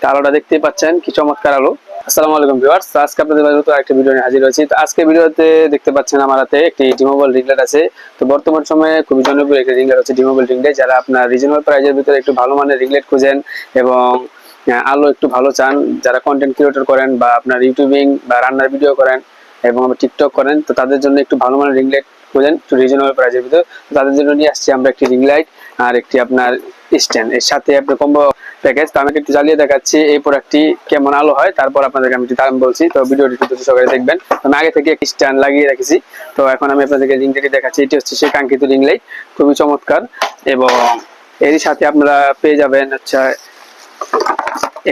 তো আলোটা দেখতেই পাচ্ছেন, কি চমৎকার আলো। আসসালামু আলাইকুম ভিউয়ার্স, আজকে আপনাদের নতুন একটা ভিডিও নিয়ে হাজির হয়েছি। তো আজকে ভিডিওতে দেখতে পাচ্ছেন আমার হাতে একটি ডিমোবল রিংলাইট আছে। তো বর্তমান সময়ে খুবই জনপ্রিয় একটি রিংলাইট হচ্ছে ডিমোবল রিংলাইট যারা আপনার রিজনেবল প্রাইজের ভিতরে একটু ভালো মানের রিংলাইট খুঁজেন এবং আলো একটু ভালো চান, যারা কন্টেন্ট ক্রিয়েটর করেন বা আপনার ইউটিউবিং বা রান্নার ভিডিও করেন এবং টিকটক করেন, তো তাদের জন্য একটু ভালো মানের রিংলাইট খুঁজেন, একটু রিজনেবল প্রাইজের ভিতরে। তাদের জন্য নিয়ে আসছি আমরা একটি রিংলাইট আর একটি আপনার স্ট্যান্ড এর সাথে আপনার কম্বো প্যাকেজ তো আমি একটু জ্বালিয়ে দেখাচ্ছি এই প্রোডাক্টটি কেমন আলো হয়, তারপর আপনাদেরকে আমি দাম বলছি। তো ভিডিওটি একটু ধৈর্য দেখবেন। আমি আগে থেকে একটি স্ট্যান্ড লাগিয়ে রেখেছি। তো এখন আমি আপনাদেরকে রিংলাইটটি দেখাচ্ছি। এটি হচ্ছে সেই কাঙ্ক্ষিত রিংলাইট খুবই চমৎকার। এবং এরই সাথে আপনারা পেয়ে যাবেন হচ্ছে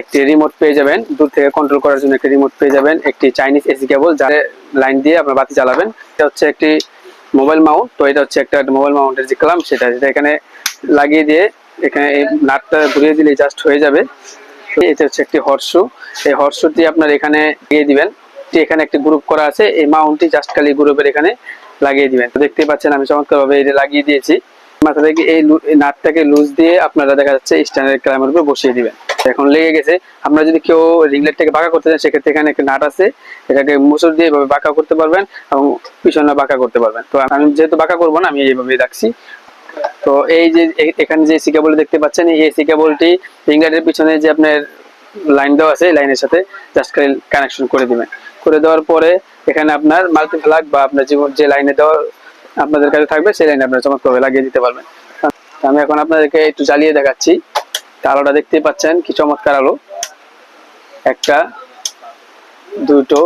একটি রিমোট পেয়ে যাবেন। দূর থেকে কন্ট্রোল করার জন্য একটি রিমোট পেয়ে যাবেন। একটি চাইনিজ এসি কেবল যার লাইন দিয়ে আপনার বাতি চালাবেন এটা হচ্ছে একটি মোবাইল মাউন্ট তো এটা হচ্ছে একটা মোবাইল মাউন্টের যে ক্লাম সেটা যেটা এখানে লাগিয়ে দিয়ে এখানে এই নাটটা ঘুরিয়ে দিলে জাস্ট হয়ে যাবে। এটা হচ্ছে একটি হর্সু এই হর্সুটি আপনার এখানে দিয়ে দিবেন। এখানে একটি গ্রুপ করা আছে, এই মাউন্টটি জাস্ট খালি গ্রুপের এখানে লাগিয়ে দিবেন। তো দেখতেই পাচ্ছেন আমি চমৎকার ভাবে এটা লাগিয়ে দিয়েছি। মাথা থেকে এই নাটটাকে লুজ দিয়ে আপনারা দেখা যাচ্ছে স্ট্যান্ডার্ড ক্লামের উপর বসিয়ে দিবেন। এখন লেগে গেছে। আপনারা যদি কেউ রিংলেটটাকে বাঁকা করতে চান, সেক্ষেত্রে এখানে একটা নাট আছে। এটাকে মুসুর দিয়ে এভাবে বাঁকা করতে পারবেন এবং পিছনে বাঁকা করতে পারবেন। তো আমি যেহেতু বাঁকা করব না, আমি এইভাবে রাখছি। তো এই যে এখানে যে এসি কেবল দেখতে পাচ্ছেন, এই এসি কেবলটি রিংলাইটের পিছনে যে আপনার লাইন দেওয়া আছে লাইনের সাথে জাস্ট খালি কানেকশন করে দিবেন। করে দেওয়ার পরে এখানে আপনার মাল্টি ফ্ল্যাগ বা আপনার জীবন যে লাইনে দেওয়া আপনাদের কাছে থাকবে, সেই লাইনে আপনারা চমৎকারভাবে লাগিয়ে দিতে পারবেন। আমি এখন আপনাদেরকে একটু জ্বালিয়ে দেখাচ্ছি। আলোটা দেখতেই পাচ্ছেন, কি চমৎকার আলো। একটা, দুটো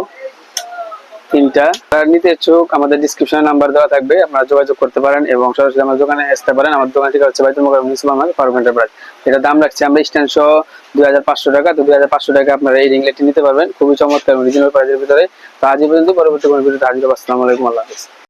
তিনটা। আর নিতে ইচ্ছুক, আমাদের ডিসক্রিপশনে নাম্বার দেওয়া থাকবে, আপনারা যোগাযোগ করতে পারেন এবং সরাসরি আমার দোকানে আসতে পারেন। আমার দোকান থেকে হচ্ছে বাইতুল মোকাম ইসলাম ফারুক এন্টারপ্রাইজ এটা দাম রাখছি আমরা স্ট্যান্ড সহ দুই হাজার পাঁচশো টাকা। তো দুই হাজার পাঁচশো টাকা আপনারা এই রিংলেটটি নিতে পারবেন। খুবই চমৎকার রিজনেবল প্রাইসের ভিতরে। তো আজ পর্যন্ত, পরবর্তী কোনো ভিডিওতে হাজির। আসসালামু আলাইকুম, আল্লাহ হাফিজ।